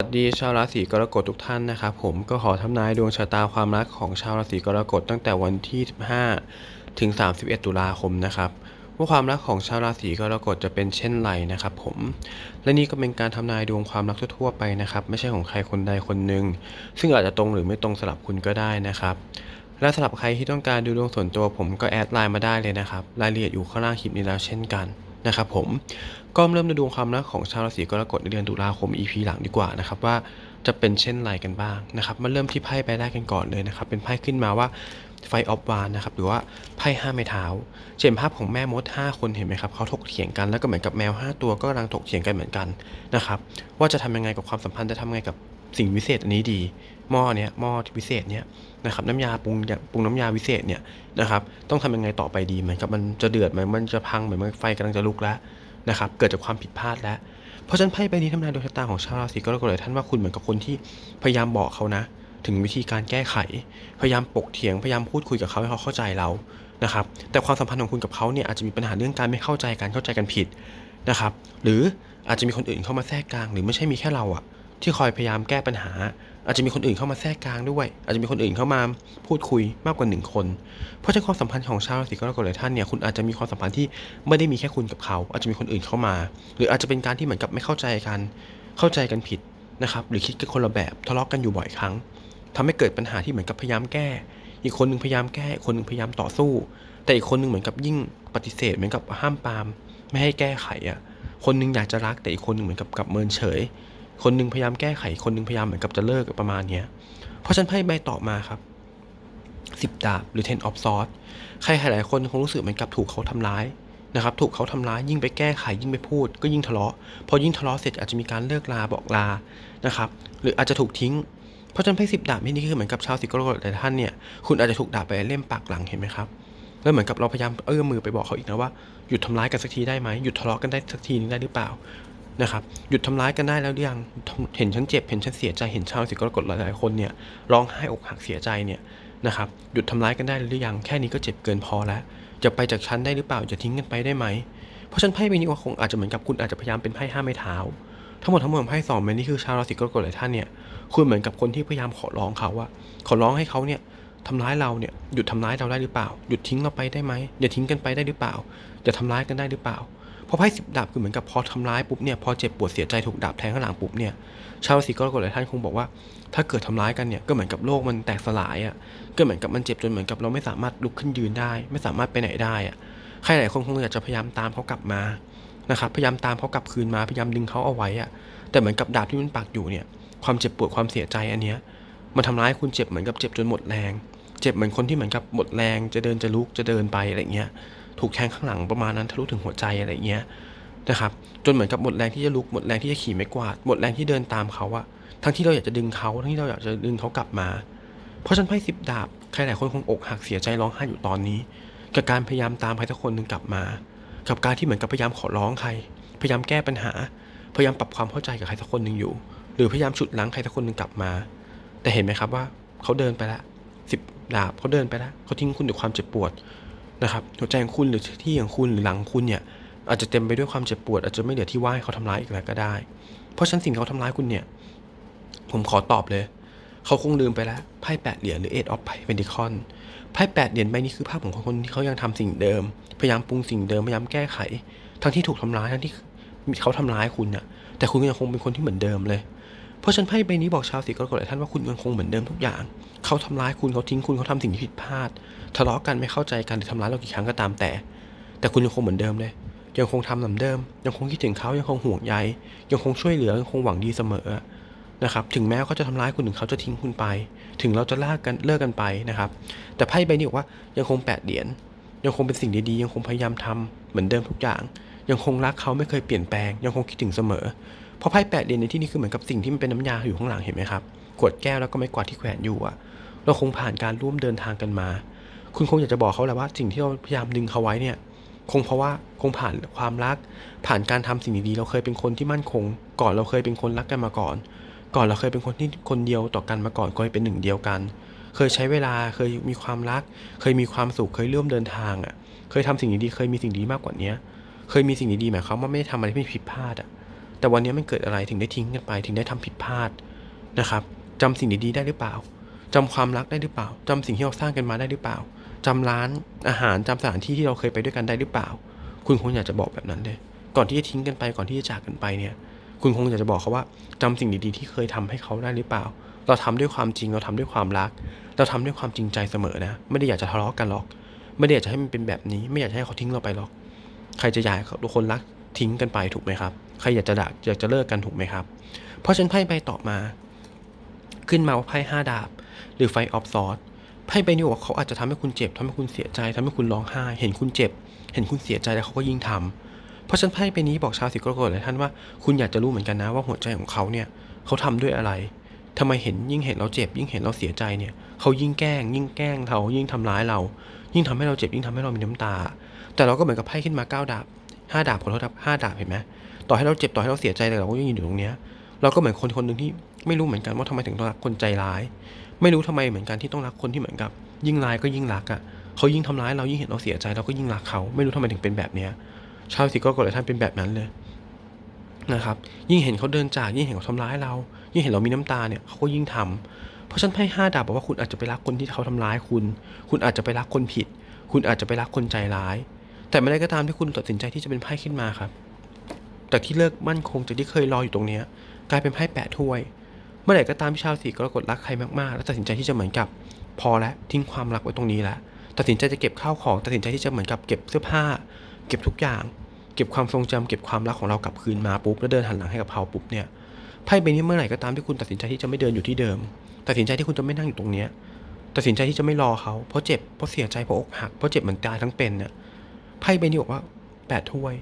สวัสดีชาวราศีกรกฎทุกท่านนะครับผมก็ขอทำนายดวงชะตาความรักของชาวราศีกรกฎตั้งแต่วันที่ 15 ถึง 31 ตุลาคมนะครับว่าความรักของชาวราศีกรกฎจะเป็นเช่นไรนะครับผมและนี่ก็เป็นการทำนายดวงความรักทั่วๆไปนะครับไม่ใช่ของใครคนใดคนหนึ่งซึ่งอาจจะตรงหรือไม่ตรงสลับคุณก็ได้นะครับและสำหรับใครที่ต้องการดูดวงส่วนตัวผมก็แอดไลน์มาได้เลยนะครับรายละเอียดอยู่ข้างล่างคลิปนี้แล้วเช่นกัน นะครับผมก็เริ่มในดวงความรักของชาวราศีกรกฎในเดือนตุลาคม EP หลังดีกว่านะครับว่าจะเป็นเช่นไรกันบ้างนะครับมาเริ่มที่ไพ่ใบแรกกันก่อนเลยนะครับเป็นไพ่ขึ้นมาว่าไฟออฟวานนะครับหรือว่าไพ่ห้าไม้เท้าเจนภาพของแม่มด 5 คนเห็นไหมครับเขาถกเถียงกันแล้วก็เหมือนกับแมว 5 ตัวก็กำลังถกเถียงกันเหมือนกันนะครับว่าจะทำยังไงกับความสัมพันธ์จะทำยังไงกับ สิ่งวิเศษอันนี้ดี หม้อเนี้ยหม้อวิเศษเนี้ยนะครับน้ำยาปรุงปรุงน้ำยาวิเศษเนี่ยนะครับ ต้องทำยังไงต่อไปดีเหมือนกับมันจะเดือดไหมมันจะพังเหมือนมันไฟกำลังจะลุกแล้วนะครับ เกิดจากความผิดพลาดแล้ว เพราะฉะนั้นไพ่ใบนี้ทำนายดวงชะตาของชาวราศีกรกฎเลยท่านว่าคุณเหมือนกับคนที่พยายามบอกเขานะ ถึงวิธีการแก้ไข พยายามปกเถียงพยายามพูดคุยกับเขาให้เขาเข้าใจเรานะครับ แต่ความสัมพันธ์ของคุณกับเขาเนี่ยอาจจะมีปัญหาเรื่องการไม่เข้าใจกันเข้าใจกันผิดนะครับ หรืออาจจะมีคนอื่นเข้ามาแทรกกลาง หรือไม่ใช่มีแค่เราอะ ที่คอยพยายามแก้ปัญหา อาจจะมีคนอื่นเข้ามาแทรกกลางด้วย อาจจะมีคนอื่นเข้ามาพูดคุยมากกว่าหนึ่งคน เพราะฉะนั้นความสัมพันธ์ของชาวราศีกรกฎหลายท่านเนี่ยคุณอาจจะมีความสัมพันธ์ที่ไม่ได้มีแค่คุณกับเขา อาจจะมีคนอื่นเข้ามา หรืออาจจะเป็นการที่เหมือนกับไม่เข้าใจกันเข้าใจกันผิดนะครับหรือคิดกันคนละแบบทะเลาะกันอยู่บ่อยครั้งทำให้เกิดปัญหาที่เหมือนกับพยายามแก้ อีกคนหนึ่งพยายามแก้คนหนึ่งพยายามต่อสู้ แต่อีกคนหนึ่งเหมือนกับยิ่งปฏิเสธเหมือนกับห้ามปาม ไม่ให้แก้ไขอะคนหนึงอยากจะรักแต่อีกคนนึงเหมือนกับกับเมินเฉย คนหนึงพยายามแก้ไข คนหนึงพยายามเหมือนกับจะเลิกประมาณเนี้ย เพราะฉันไพ่ใบต่อมาครับสิบดาบหรือ ten of swords ใครหลายคนคงรู้สึกเหมือนกับถูกเขาทำร้ายนะครับ ถูกเขาทำร้ายยิ่งไปแก้ไขยิ่งไปพูด ก็ยิ่งทะเลาะ พอยิ่งทะเลาะเสร็จอาจจะมีการเลิกลาบอกลานะครับ หรืออาจจะถูกทิ้ง เพราะฉะนั้นไพ่สิบดาบที่นี่คือเหมือนกับชาวสิกรกฎหลายท่านเนี่ย คุณอาจจะถูกด่าไปเล่มปากหลังเห็นไหมครับแล้วเหมือนกับเราพยายามเอื้อมมือไปบอกเขาอีกนะว่าหยุดทำร้ายกันสักทีได้ไหมหยุดทะเลาะกันได้สักทีนึงได้หรือเปล่า นะครับหยุดทำร้ายกันได้แล้วหรือยังเห็นฉันเจ็บเห็นฉันเสียใจเห็นชาวสิกรกฎหลายๆคนเนี่ยร้องไห้อกหักเสียใจเนี่ยนะครับหยุดทำร้ายกันได้หรือยังแค่นี้ก็เจ็บเกินพอแล้วจะไปจากฉันได้หรือเปล่าจะทิ้งกันไปได้ไหมเพราะฉันไพ่ใบนี้ก็คงอาจจะเหมือนกับคุณอาจจะพยายามเป็นไพ่ห้าไม้เท้าทั้งหมดทั้งมวลไพ่สองใบนี้คือชาวราศีกรกฎหลายท่านเนี่ยคุณเหมือนกับคนที่พยายามขอร้องเขาว่าขอร้องให้เขาเนี่ยทำร้ายเราเนี่ยหยุดทำร้ายเราได้หรือเปล่า หยุดทิ้งเราไปได้ไหมอย่าทิ้งกันไปได้หรือเปล่าอย่าทำร้ายกันได้หรือเปล่า พราะไพ่สิบดาบคือเหมือนกับพอทำร้ายปุ๊บเนี่ยพอเจ็บปวดเสียใจถูกดาบแทงข้างหลังปุ๊บเนี่ยชาวราศีกรกฎหลายท่านคงบอกว่า ถ้าเกิดทำร้ายกันเนี่ยก็เหมือนกับโลกมันแตกสลายอะก็เหมือนกับมันเจ็บจนเหมือนกับเราไม่สามารถลุกขึ้นยืนได้ ไม่สามารถไปไหนได้อะใครหลายคนคงอยากจะพยายามตามเขากลับมานะครับพยายามตามเขากลับคืนมาพยายามดึงเขาเอาไว้อะแต่เหมือนกับดาบที่มันปักอยู่เนี่ยความเจ็บปวดความเสียใจอันเนี้ยมันทำร้ายคุณเจ็บเหมือนกับเจ็บจนหมดแรง เจ็บเหมือนคนที่เหมือนกับหมดแรงจะเดินจะลุกจะเดินไปอะไรเงี้ย ถูกแทงข้างหลังประมาณนั้นทะลุถึงหัวใจอะไรเงี้ยนะครับจนเหมือนกับหมดแรงที่จะลุกหมดแรงที่จะขี่ไม้กวาดหมดแรงที่เดินตามเขาอะทั้งที่เราอยากจะดึงเขาทั้งที่เราอยากจะดึงเขากลับมา เพราะฉันไพ่สิบดาบใครหลายคนคงอกหักเสียใจร้องไห้อยู่ตอนนี้ กับการพยายามตามใครสักคนหนึ่งกลับมา กับการที่เหมือนกับพยายามขอร้องใคร พยายามแก้ปัญหา พยายามปรับความเข้าใจกับใครสักคนหนึ่งอยู่ หรือพยายามฉุดล้างใครสักคนหนึ่งกลับมา แต่เห็นไหมครับว่าเขาเดินไปละสิบดาบเขาเดินไปละเขาทิ้งคุณด้วยความเจ็บปวด นะครับหัวใจของคุณหรือที่ของคุณหรือหลังคุณเนี่ยอาจจะเต็มไปด้วยความเจ็บปวดอาจจะไม่เหลือที่ว่ายเขาทำร้ายอีกแล้วก็ได้ เพราะฉันสิ่งเขาทำร้ายคุณเนี่ย ผมขอตอบเลย เขาคงลืมไปแล้วไพ่แปดเหรียญหรือเอ็ดออฟไพ่เพนดิคอนไพ่แปดเหรียญใบนี้คือภาพของคนที่เขายังทำสิ่งเดิม พยายามปรุงสิ่งเดิมพยายามแก้ไข ทั้งที่ถูกทำร้ายทั้งที่เขาทำร้ายคุณน่ะแต่คุณยังคงเป็นคนที่เหมือนเดิมเลย เพราะฉันไพ่ใบนี้บอกชาวสีกรกฎหลายท่านว่าคุณยังคงเหมือนเดิมทุกอย่าง เขาทำร้ายคุณเขาทิ้งคุณเขาทำสิ่งที่ผิดพลาด ทะเลาะกันไม่เข้าใจกันหรือทำร้ายเรากี่ครั้งก็ตามแต่ แต่คุณยังคงเหมือนเดิมเลยยังคงทำเหมือนเดิม ยังคงคิดถึงเขายังคงห่วงใยยังคงช่วยเหลือยังคงหวังดีเสมอนะครับถึงแม้เขาจะทำร้ายคุณถึงเขาจะทิ้งคุณไป ถึงเราจะลากกันเลิกกันไปนะครับ แต่ไพ่ใบนี้บอกว่ายังคงแปดเหรียญยังคงเป็นสิ่งดีๆ ยังคงพยายามทำเหมือนเดิมทุกอย่าง ยังคงรักเขาไม่เคยเปลี่ยนแปลง ยังคงคิดถึงเสมอ เพราะไพ่แปดเหรียญในที่นี้คือเหมือนกับสิ่งที่มันเป็นน้ำยาอยู่ข้างหลังเห็นไหมครับขวดแก้วแล้วก็ไม้กวาดที่แขวนอยู่อะเราคงผ่านการร่วมเดินทางกันมา คุณคงอยากจะบอกเขาแหละว่าสิ่งที่เราพยายามดึงเขาไว้เนี่ย คงเพราะว่าคงผ่านความรัก ผ่านการทำสิ่งดีๆเราเคยเป็นคนที่มั่นคง ก่อนเราเคยเป็นคนรักกันมาก่อน ก่อนเราเคยเป็นคนที่คนเดียวต่อกันมาก่อนเคยเป็นหนึ่งเดียวกัน เคยใช้เวลาเคยมีความรัก เคยมีความสุขเคยร่วมเดินทางอะ เคยทำสิ่งดีๆเคยมีสิ่งดีมากกว่าเนี้ย เคยมีสิ่งดีๆหมายความว่าไม่ได้ทำอะไรที่ผิดพลาดอะ แต่วันนี้มันเกิดอะไรถึงได้ทิ้งกันไป ถึงได้ทำผิดพลาดนะครับจำสิ่งดีๆได้หรือเปล่าจำความรักได้หรือเปล่าจำสิ่งที่เราสร้างกันมาได้หรือเปล่าจำร้านอาหารจำสถานที่ที่เราเคยไปด้วยกันได้หรือเปล่า คุณคงอยากจะบอกแบบนั้นเลยก่อนที่จะทิ้งกันไปก่อนที่จะจากกันไปเนี่ย คุณคงอยากจะบอกเขาว่าจำสิ่งดีๆที่เคยทำให้เขาได้หรือเปล่า เราทำด้วยความจริงเราทำด้วยความรัก เราทำด้วยความจริงใจเสมอนะ ไม่ได้อยากจะทะเลาะกันหรอก ไม่ได้อยากจะให้มันเป็นแบบนี้ ไม่อยากให้เขาทิ้งเราไปหรอก ใครจะอยากทุกคนรัก ทิ้งกันไปถูกไหมครับ ใครอยากจะดักอยากจะเลิกกันถูกไหมครับ เพราะฉันไพ่ใบต่อมา ขึ้นมาว่าไพ่ห้าดาบ หรือไฟออฟซอร์ไพ่ใบนี้บอกว่าเขาอาจจะทำให้คุณเจ็บทำให้คุณเสียใจทำให้คุณร้องไห้ เห็นคุณเจ็บ เห็นคุณเสียใจแล้วเขาก็ยิ่งทำเพราะฉันไพ่ใบนี้บอกชาวสิกรกฎหลายท่านว่าคุณอยากจะรู้เหมือนกันนะว่าหัวใจของเขาเนี่ยเขาทำด้วยอะไรทำไมเห็นยิ่งเห็นเราเจ็บ ยิ่งเห็นเราเสียใจเนี่ยเขายิ่งแกล้ง ยิ่งแกล้งเรายิ่งทำร้ายเรา ยิ่งทำให้เราเจ็บยิ่งทำให้เรามีน้ำตา แต่เราก็เหมือนกับไพ่ขึ้นมาเก้าดาบ ห้าดาบขอโทษครับห้าดาบเห็นไหมต่อให้เราเจ็บต่อให้เราเสียใจแต่เราก็ยังอยู่ตรงเนี้ยเราก็เหมือนคนคนหนึ่งที่ไม่รู้เหมือนกันว่าทำไมถึงต้องรักคนใจร้าย ไม่รู้ทำไมเหมือนกันที่ต้องรักคนที่เหมือนกับ ยิ่งร้ายก็ยิ่งรักอะเขายิ่งทำร้ายเรายิ่งเห็นเราเสียใจเราก็ยิ่งรักเขา ไม่รู้ทำไมถึงเป็นแบบเนี้ยชาวสิกรกฎหลยท่านเป็นแบบนั้นเลยนะครับ ยิ่งเห็นเขาเดินจากยิ่งเห็นเขาทำร้ายเรา ยิ่งเห็นเรามีน้ำตาเนี่ยเขาก็ยิ่งทำเพราะฉันไพ่ห้าดาบบอกว่าคุณอาจจะไปรักคนที่เขาทำร้ายคุณ คุณอาจจะไปรักคนผิด คุณอาจจะไปรักคนใจร้าย แต่ไม่ได้ก็ตามที่คุณตัดสินใจที่จะเป็นไพ่ขึ้นมาครับ จากที่เลิกมั่นคงจากที่เคยรออยู่ตรงนี้กลายเป็นไพ่แปะถ้วย เมื่อไหร่ก็ตามที่ชาวสีกรกฎรักใครมากๆ แล้วตัดสินใจที่จะเหมือนกับ พอแล้วทิ้งความรักไว้ตรงนี้แล้วตัดสินใจจะเก็บข้าวของตัดสินใจที่จะเหมือนกับเก็บเสื้อผ้า เก็บทุกอย่าง เก็บความทรงจำเก็บความรักของเรากลับคืนมาปุ๊บแล้วเดินหันหลังให้กับเขาปุ๊บเนี่ยไพ่ใบนี้เมื่อไหร่ก็ตามที่คุณตัดสินใจที่จะไม่เดินอยู่ที่เดิม ตัดสินใจที่คุณจะไม่นั่งอยู่ตรงเนี้ยตัดสินใจที่จะไม่รอเขาเพราะเจ็บเพราะเสียใจเพราะอกหักเพราะเจ็บเหมือนตายทั้งเป็นเนี่ย ไพ่ใบนี้บอกว่าแปดถ้วย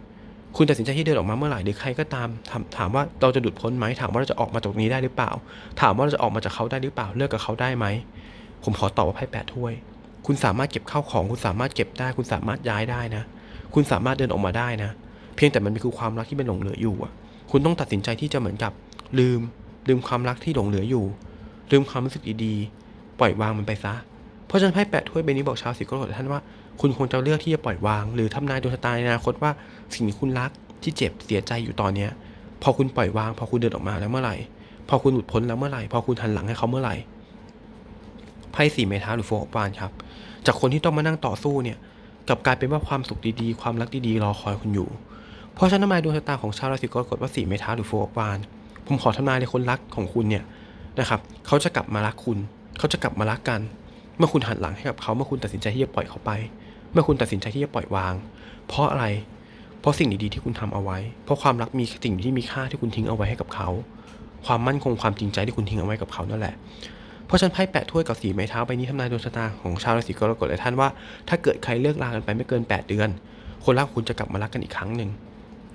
คุณตัดสินใจที่เดินออกมาเมื่อไหร่หรือใครก็ตามถามถามว่าเราจะดุดพ้นไหมถามว่าเราจะออกมาจากนี้ได้หรือเปล่า ถามว่าเราจะออกมาจากเขาได้หรือเปล่าเลิกกับเขาได้ไหมผมขอตอบว่าไพ่แปดถ้วย คุณสามารถเก็บข้าวของ คุณสามารถเก็บได้ คุณสามารถย้ายได้นะ คุณสามารถเดินออกมาได้นะ เพียงแต่มันมีคือความรักที่เป็นหลงเหลืออยู่อะคุณต้องตัดสินใจที่จะเหมือนกับ ลืม ลืมความรักที่หลงเหลืออยู่ ลืมความรู้สึกดีๆปล่อยวางมันไปซะ เพราะฉะนั้นไพ่แปดถ้วยใบนี้บอกชาวสิกรกท่านว่าคุณควรจะเลือกที่จะปล่อยวาง หรือทำนายดวงชะตาในอนาคตว่าสิ่งที่คุณรักที่เจ็บเสียใจอยู่ตอนเนี้ยพอคุณปล่อยวาง พอคุณเดินออกมาแล้วเมื่อไหร่ พอคุณหลุดพ้นแล้วเมื่อไหร่ พอคุณหันหลังให้เขาเมื่อไหร่ไพ่สี่เมทาหรือโฟร์บานครับ จากคนที่ต้องมานั่งต่อสู้เนี่ยกับกลายเป็นว่าความสุขดีๆ ความรักดีๆรอคอยคุณอยู่ เพราะฉะนั้นทำนายดวงชะตาของชาวราศีกรกฎว่าสี่เมทาหรือโฟร์บานผมขอทำนายในคนรักของคุณเนี่ยนะครับเขาจะกลับมารักคุณ เขาจะกลับมารักกัน เมื่อคุณหันหลังให้กับเขาเมื่อคุณตัดสินใจที่จะปล่อยเขาไป เมื่อคุณตัดสินใจที่จะปล่อยวาง เพราะอะไร เพราะสิ่งดีๆที่คุณทำเอาไว้ เพราะความรักมีสิ่งที่มีค่าที่คุณทิ้งเอาไว้ให้กับเขา ความมั่นคงความจริงใจที่คุณทิ้งเอาไว้กับเขานั่นแหละ เพราะฉันไพ่แปะถ้วยกับสีไม้เท้าใบนี้ทำนายดวงชะตาของชาวราศีกรกฎเลยท่านว่า ถ้าเกิดใครเลิกลากันไปไม่เกิน 8 เดือน คนรักคุณจะกลับมารักกันอีกครั้งหนึ่ง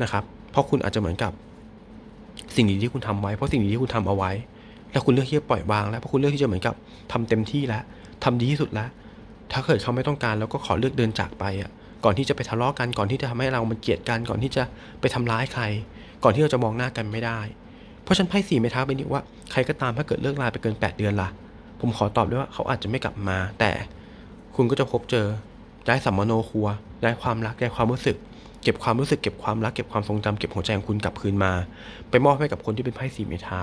นะครับเพราะคุณอาจจะเหมือนกับ สิ่งดีที่คุณทำไว้เพราะสิ่งดีที่คุณทำเอาไว้ แล้วคุณเลือกที่จะปล่อยวาง แล้วเพราะคุณเลือกที่จะเหมือนกับทำเต็มที่แล้ว ทำดีที่สุดแล้ว ถ้าเกิดเขาไม่ต้องการแล้วก็ขอเลือกเดินจากไปอะ ก่อนที่จะไปทะเลาะกัน ก่อนที่จะทำให้เรามันเกลียดกัน ก่อนที่จะไปทำร้ายใคร ก่อนที่เราจะมองหน้ากันไม่ได้ เพราะฉันไพ่สี่ไม้ท้าใบนี้ว่าใครก็ตามถ้าเกิดเลิกลาไปเกิน 8 เดือนล่ะ ผมขอตอบด้วยว่าเขาอาจจะไม่กลับมา แต่คุณก็จะพบเจอย้สัมมโนครัวย้ความรักย้ความรู้สึกเก็บความรู้สึกเก็บความรักเก็บความทรงจำเก็บหัวใจของคุณกลับคืนมา ไปมอบให้กับคนที่เป็นไพ่สี่ไม้เท้า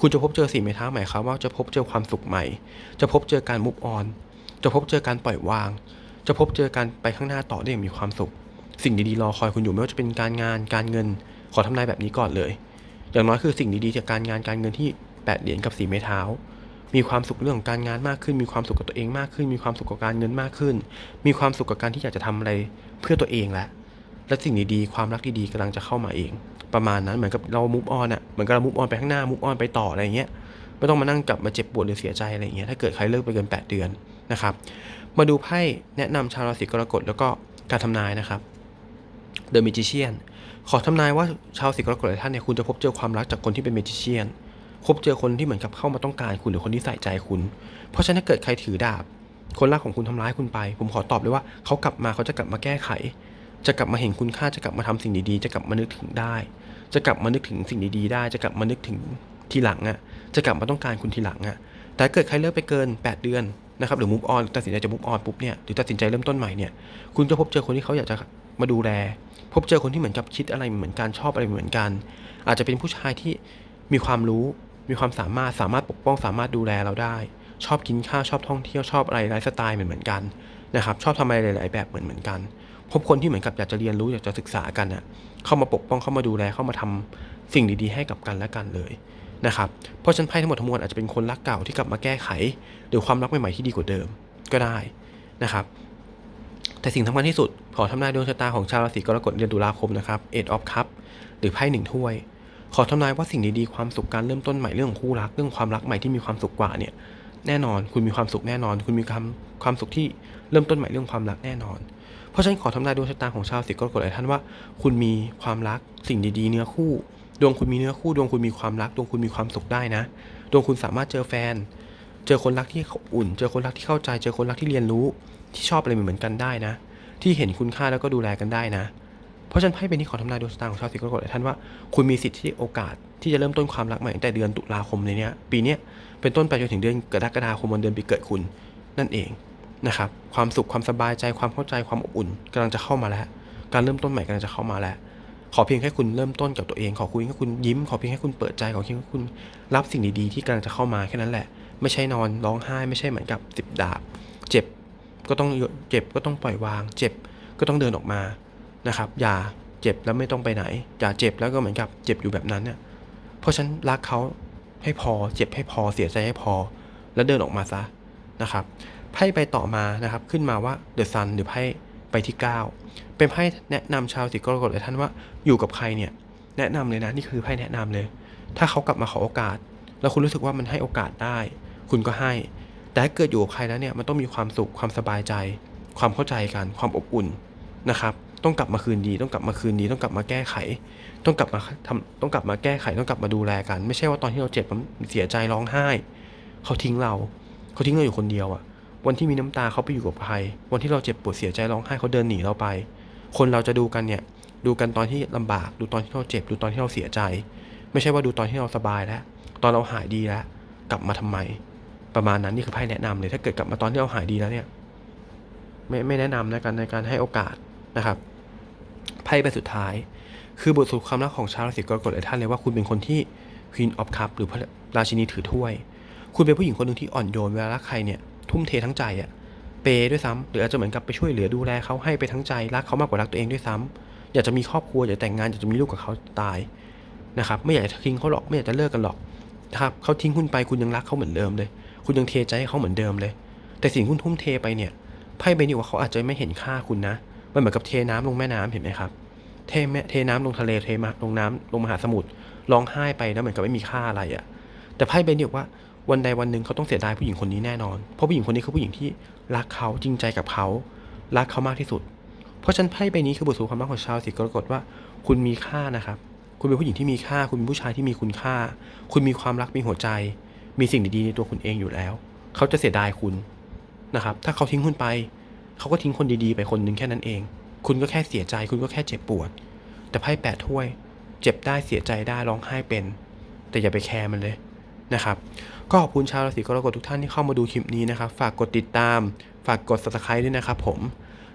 คุณจะพบเจอสี่ไม้เท้าหมายความว่าจะพบเจอความสุขใหม่ จะพบเจอการมุกออน จะพบเจอการปล่อยวาง จะพบเจอการไปข้างหน้าต่อได้อย่างมีความสุข สิ่งดีๆรอคอยคุณอยู่ไม่ว่าจะเป็นการงานการเงิน ขอทำนายแบบนี้ก่อนเลย อย่างน้อยคือสิ่งดีๆจากการงานการเงินที่แปดเหรียญกับสี่ไม้เท้า มีความสุขเรื่องของการงานมากขึ้น มีความสุขกับตัวเองมากขึ้น มีความสุขกับการเงินมากขึ้น มีความสุขกับการที่อยากจะทำอะไรเพื่อตัวเองและและสิ่งดีๆ ความรักดีๆกำลังจะเข้ามาเอง ประมาณนั้นเหมือนกับเรามุฟออนอะเหมือนกับเรามุฟออนไปข้างหน้ามุฟออนไปต่ออะไรอย่างเงี้ยไม่ต้องมานั่งกลับมาเจ็บปวดหรือเสียใจอะไรอย่างเงี้ยถ้าเกิดใครเลิกไปเกิน 8 เดือนนะครับ มาดูไพ่แนะนำชาวราศีกรกฎแล้วก็การทำนายนะครับ The Magician ขอทำนายว่าชาวราศีกรกฎหลายท่านเนี่ยคุณจะพบเจอความรักจากคนที่เป็น Magician พบเจอคนที่เหมือนกับเข้ามาต้องการคุณหรือคนที่ใส่ใจคุณ เพราะฉะนั้นถ้าเกิดใครถือดาบ คนรักของคุณทำร้ายคุณไป ผมขอตอบเลยว่าเขากลับมาเขาจะกลับมาแก้ไข จะกลับมาเห็นคุณค่าจะกลับมาทำสิ่งดีๆ จะกลับมานึกถึงได้ จะกลับมานึกถึงสิ่งดีๆได้ จะกลับมานึกถึงทีหลังอะจะกลับมาต้องการคุณทีหลังอะแต่เกิดใครเลิกไปเกิน 8 เดือนนะครับหรือ move on ตัดสินใจจะ move on ปุ๊บเนี่ยหรือตัดสินใจเริ่มต้นใหม่เนี่ยคุณจะพบเจอคนที่เขาอยากจะมาดูแล พบเจอคนที่เหมือนกับคิดอะไรเหมือนกันชอบอะไรเหมือนกัน อาจจะเป็นผู้ชายที่มีความรู้มีความสามารถสามารถปกป้องสามารถดูแลเราได้ ชอบกินข้าวชอบท่องเที่ยวชอบอะไรไลฟ์สไตล์เหมือนเหมือนกันนะครับชอบทำอะไรหลาย ๆ แบบเหมือนเหมือนกัน พบคนที่เหมือนกับอยากจะเรียนรู้อยากจะศึกษากันน่ะเข้ามาปกป้องเข้ามาดูแลเข้ามาทำสิ่งดีๆ ให้กับกันและกันเลยนะครับเพราะฉันไพ่ทั้งหมดทั้งมวลอาจจะเป็นคนรักเก่าที่กลับมาแก้ไข หรือความรักใหม่ๆที่ดีกว่าเดิมก็ได้นะครับ แต่สิ่งสำคัญที่สุด ขอทำนายดวงชะตาของชาวราศีกรกฎเดือนตุลาคมนะครับ Eight of Cup หรือไพ่หนึ่งถ้วย ขอทำนายว่าสิ่งดีๆความสุขการเริ่มต้นใหม่เรื่องของคู่รักเรื่องความรักใหม่ที่มีความสุขกว่าเนี่ยแน่นอน คุณมีความสุขแน่นอน คุณมีความความสุขที่เริ่มต้นใหม่เรื่องความรักแน่นอน เพราะฉันขอทำนายดวงชะตาของชาวราศีกรกฎหลายท่านว่า คุณมีความรักสิ่งดีๆ เนื้อคู่ ดวงคุณมีเนื้อคู่ ดวงคุณมีความรัก ดวงคุณมีความสุขได้นะ ดวงคุณสามารถเจอแฟน เจอคนรักที่อุ่น เจอคนรักที่เข้าใจ เจอคนรักที่เรียนรู้ ที่ชอบอะไรเหมือนกันได้นะ ที่เห็นคุณค่าแล้วก็ดูแลกันได้นะ เพราะฉันไพ่เป็นที่ขอทำนายดวงชะตาของชาวราศีกรกฎหลายท่านว่าคุณมีสิทธิโอกาสที่จะเริ่มต้นความรักใหม่ตั้งแต่เดือนตุลาคมในเนี้ยปีนี้เป็นต้นไปจนถึงเดือนกรกฎาคมวันเดือนปีเกิดคุณนั่นเอง นะครับความสุขความสบายใจความเข้าใจความอบอุ่นกำลังจะเข้ามาแล้ว การเริ่มต้นใหม่กำลังจะเข้ามาแล้ว ขอเพียงแค่คุณเริ่มต้นกับตัวเอง ขอคุณแค่คุณยิ้ม ขอเพียงแค่คุณเปิดใจขอเพียงแค่คุณรับสิ่งดีๆที่กำลังจะเข้ามาแค่นั้นแหละ ไม่ใช่นอนร้องไห้ไม่ใช่เหมือนกับสิบดาบ เจ็บก็ต้องเจ็บก็ต้องปล่อยวาง เจ็บก็ต้องเดินออกมานะครับ อย่าเจ็บแล้วไม่ต้องไปไหน อย่าเจ็บแล้วก็เหมือนกับเจ็บอยู่แบบนั้นเนี่ยเพราะฉันรักเขาให้พอ เจ็บให้พอเสียใจให้พอ แล้วเดินออกมาซะนะครับ ไพ่ไปต่อมานะครับ ขึ้นมาว่าเดอะซันหรือไพ่ไปที่ 9 เป็นไพ่แนะนำชาวสิกรกฎเลยท่านว่าอยู่กับใครเนี่ย แนะนำเลยนะนี่คือไพ่แนะนำเลย ถ้าเขากลับมาขอโอกาส แล้วคุณรู้สึกว่ามันให้โอกาสได้ คุณก็ให้ แต่ถ้าเกิดอยู่กับใครแล้วเนี่ยมันต้องมีความสุขความสบายใจ ความเข้าใจกันความอบอุ่นนะครับต้องกลับมาคืนดี ต้องกลับมาคืนดี ต้องกลับมาแก้ไข ต้องกลับมาทำต้องกลับมาแก้ไข ต้องกลับมาดูแลกัน ไม่ใช่ว่าตอนที่เราเจ็บมันเสียใจร้องไห้ เขาทิ้งเรา เขาทิ้งเราอยู่คนเดียวอะ วันที่มีน้ำตาเขาไปอยู่กับใคร วันที่เราเจ็บปวดเสียใจร้องไห้เขาเดินหนีเราไป คนเราจะดูกันเนี่ย ดูกันตอนที่ลำบาก ดูตอนที่เราเจ็บ ดูตอนที่เราเสียใจ ไม่ใช่ว่าดูตอนที่เราสบายแล้ว ตอนเราหายดีแล้ว กลับมาทำไม ประมาณนั้นนี่คือไพ่แนะนำเลย ถ้าเกิดกลับมาตอนที่เราหายดีแล้วเนี่ย ไม่ไม่แนะนำในการในการให้โอกาสนะครับ ไพ่ใบสุดท้าย คือบทสรุปความรักของชาวราศีกรกฎหลายท่านเลยว่าคุณเป็นคนที่ Queen of Cup หรือระราชินีถือถ้วย คุณเป็นผู้หญิงคนหนึ่งที่อ่อนโยนเวลารักใครเนี่ย ทุ่มเททั้งใจอะเปย์ด้วยซ้ำหรืออาจจะเหมือนกับไปช่วยเหลือดูแลเขาให้ไปทั้งใจรักเขามากกว่ารักตัวเองด้วยซ้ำอยากจะมีครอบครัวอยากแต่งงานอยากจะมีลูกกับเขาตายนะครับไม่อยากจะทิ้งเขาหรอกไม่อยากจะเลิกกันหรอกนะครับเขาทิ้งคุณไปคุณยังรักเขาเหมือนเดิมเลย คุณยังเทใจให้เขาเหมือนเดิมเลย แต่สิ่งคุณทุ่มเทไปเนี่ยไพ่ใบนี้ว่าเขาอาจจะไม่เห็นค่าคุณนะมันเหมือนกับเทน้ำลงแม่น้ำเห็นไหมครับเทแม่เทน้ำลงทะเลเทมาลงน้ำลงมหาสมุทรร้องไห้ไปแล้วเหมือนกับไม่มีค่าอะไรอะ่ะแต่ไพ่ใบนี้บอกว่า วันใดวันหนึ่งเขาต้องเสียดายผู้หญิงคนนี้แน่นอน เพราะผู้หญิงคนนี้คือผู้หญิงที่รักเขาจริงใจกับเขา รักเขามากที่สุด เพราะฉันไพ่ใบนี้คือบทสรุปความรักของชาวสิกรกฎว่า คุณมีค่านะครับ คุณเป็นผู้หญิงที่มีค่า คุณเป็นผู้ชายที่มีคุณค่า คุณมีความรักมีหัวใจ มีสิ่งดีๆในตัวคุณเองอยู่แล้ว เขาจะเสียดายคุณนะครับ ถ้าเขาทิ้งคุณไป เขาก็ทิ้งคนดีๆ ไปคนหนึ่งแค่นั้นเอง คุณก็แค่เสียใจ คุณก็แค่เจ็บปวด แต่ไพ่แปดถ้วย เจ็บได้เสียใจได้ร้องไห้เป็น แต่อย่าไปแคร์มันเลยนะครับ ก็ขอบคุณชาวราศีกรกฎทุกท่านที่เข้ามาดูคลิปนี้นะครับ ฝากกดติดตาม ฝากกด subscribe ด้วยนะครับผม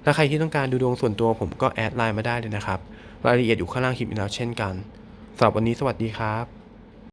ถ้าใครที่ต้องการดูดวงส่วนตัวผมก็แอดไลน์มาได้เลยนะครับ รายละเอียดอยู่ข้างล่างคลิปนี้แล้วเช่นกันสำหรับวันนี้สวัสดีครับ